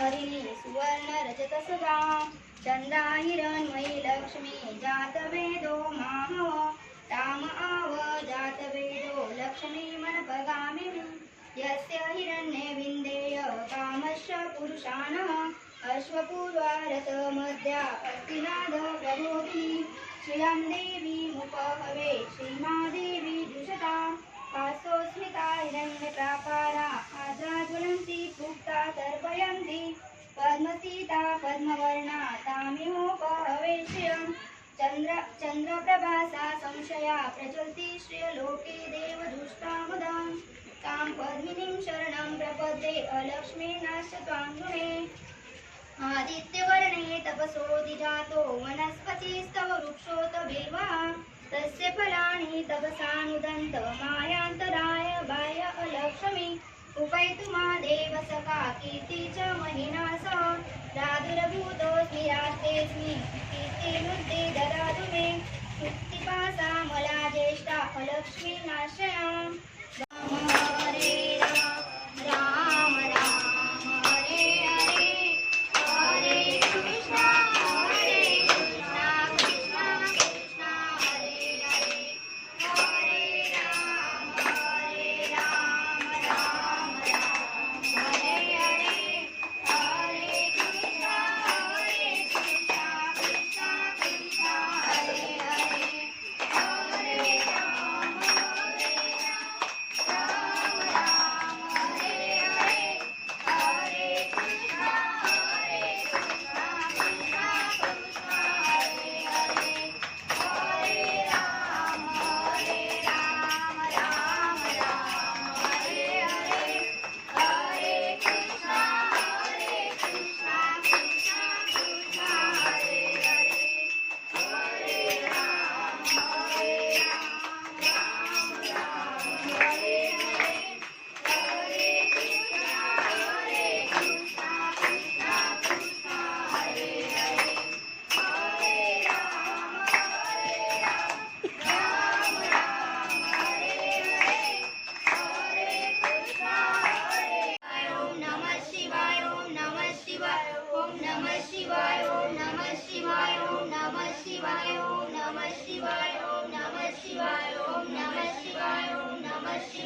हरिणी सुवर्ण रजत सदा चंद्रा हिरणमयी लक्ष्मी जात वेदो माहव ताम आव जात वेदो लक्ष्मी मनपगामिनी यस्य हिरण्ये विन्देय कामस्य पुरुषाणः अश्वपूर्वारतमध्या अस्तिनाद प्रबोधिनी श्रियं देवीमुपहवे श्रीमादेवी जुषता पासोस्मिता हिरण्यप्राकारा आद्रा ज्वलन्ति पुक्ता तर्पयन्ति पद्मसीता, पद्मवर्णा तामिहोपहवे श्रियम् चन्द्र, चन्द्रप्रभासा, संशया प्रचलति श्रियलोके देवदुष्टा मुदा तां पद्मिनीं शरणं प्रपद्ये अलक्ष्मीनाश्च त्वां गृहे आदित्यवर्णे तपसोऽधिजातो, वनस्पतिस्तव वृक्षोत बिल्वा तस्य फलानि तपसानुदन्त मायान्तराय बाह्य अलक्ष्मी। उपयुतुमा देव सखा कीर्ति च महिना स। राधुरभूतोऽस्मि राष्ट्रेऽस्मि कीर्तिरुद्धि ददातु मे। मुक्तिपासा ज्येष्ठा अलक्ष्मी नाशयाम्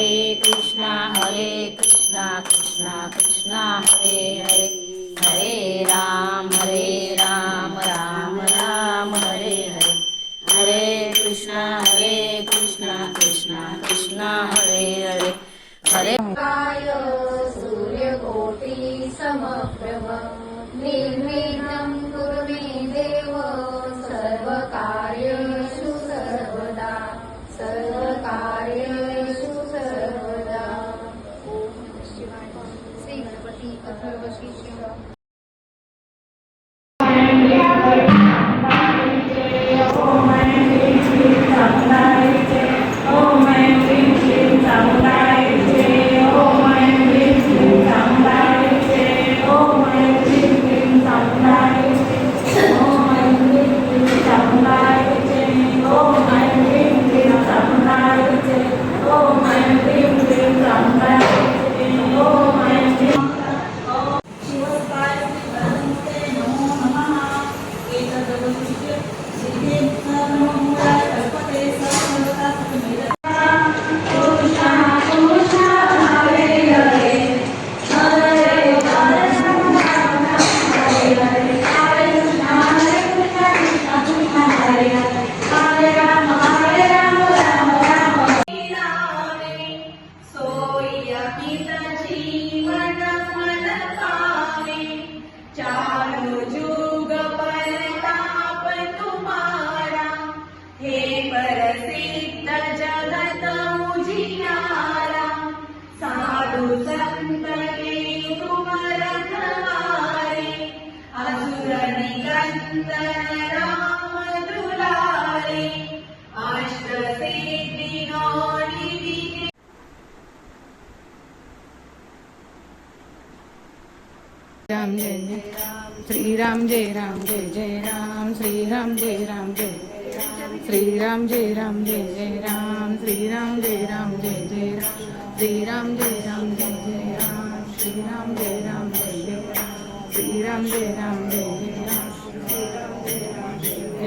हरे कृष्णा हरे कृष्णा कृष्णा कृष्णा हरे हरे. हरे राम हरे राम राम राम हरे हरे. हरे कृष्णा हरे कृष्णा कृष्णा कृष्णा हरे हरे. हरे काय सूर्यकोटि समप्रभ. निर्विघ्नं कुरु मे देव. निकंदन राम दुलारे अष्ट सिद्धि नौ निधि राम जय जय श्री राम जय राम जय जय राम श्री राम जय राम जय श्री राम जय राम जय जय राम श्री राम जय राम जय जय राम श्री राम जय राम जय जय राम श्री राम जय राम जय जय राम श्री राम जय राम जय जय राम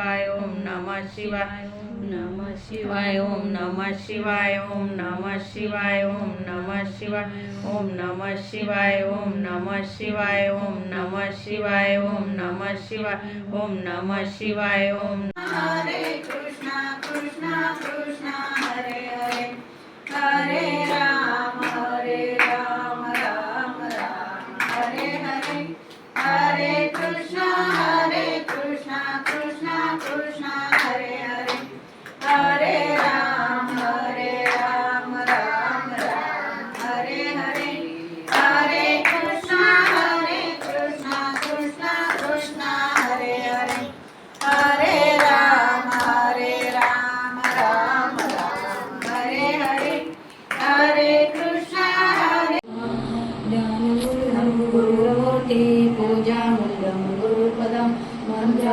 શિવાય ઓમ નમઃ શિવાય નમઃ શિવાય ઓમ નમઃ શિવાય ઓમ નમઃ શિવાય ઓમ નમઃ શિવાય ઓમ નમઃ શિવાય ઓમ નમઃ શિવાય ઓમ નમઃ શિવાય ઓમ નમઃ શિવાય ઓમ નમઃ શિવાય ઓમ હરે કૃષ્ણ કૃષ્ણ કૃષ્ણ હરે હરે હરે રામ હરે રામ રામ રામ હરે હરે હરે કૃષ્ણ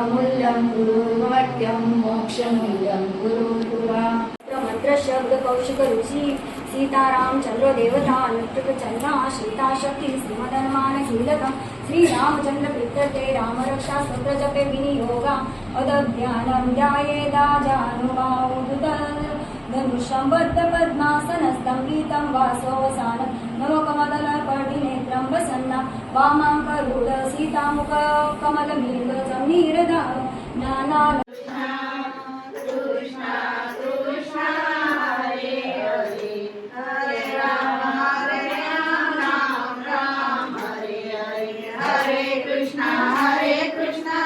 मूल्यम गुरुवाक्यम मोक्ष मूल्यम गुरुर्गुरा मंत्र शब्द कौशिक ऋषि सीताराम चंद्र देवता नृत्य चंद्रा सीता शक्ति श्रीमदनमान कीलकम श्री रामचंद्र प्रीत्यर्थे राम रक्षा सूत्र जपे विनियोगा, अदध्यानं ध्यायेदा जानुबाहुदुदल धनुषं बद्ध पद्मासनस्तं नव वासोऽसानं पटिने तं वसन्ना वामाङ्करूढ सीतामुख कमलमीन्दमीरदा नाना Hare Krishna, Hare Krishna.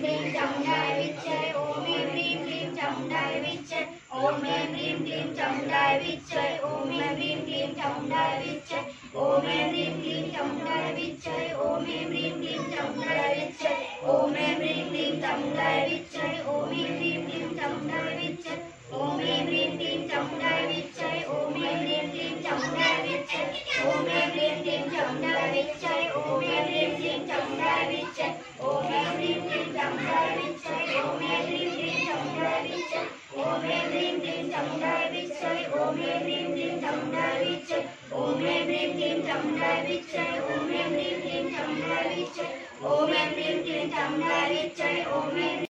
ह्रीं चमुण्डाय विच्चय ॐ मे ह्रीं ह्रीं चमुण्डाय विच्चय ॐ मे ह्रीं ह्रीं चमुण्डाय विच्चय ॐ मे ह्रीं ह्रीं चमुण्डाय विच्चय ॐ मे ह्रीं ह्रीं चमुण्डाय विच्चय ॐ मे ह्रीं ह्रीं चमुण्डाय विच्चय ॐ मे ह्रीं ह्रीं चमुण्डाय विच्चय चम्लविचय ॐ ऐं ह्रीं क्लीं चम्लविचय ॐ ऐं ह्रीं क्लीं चम्लविचय ॐ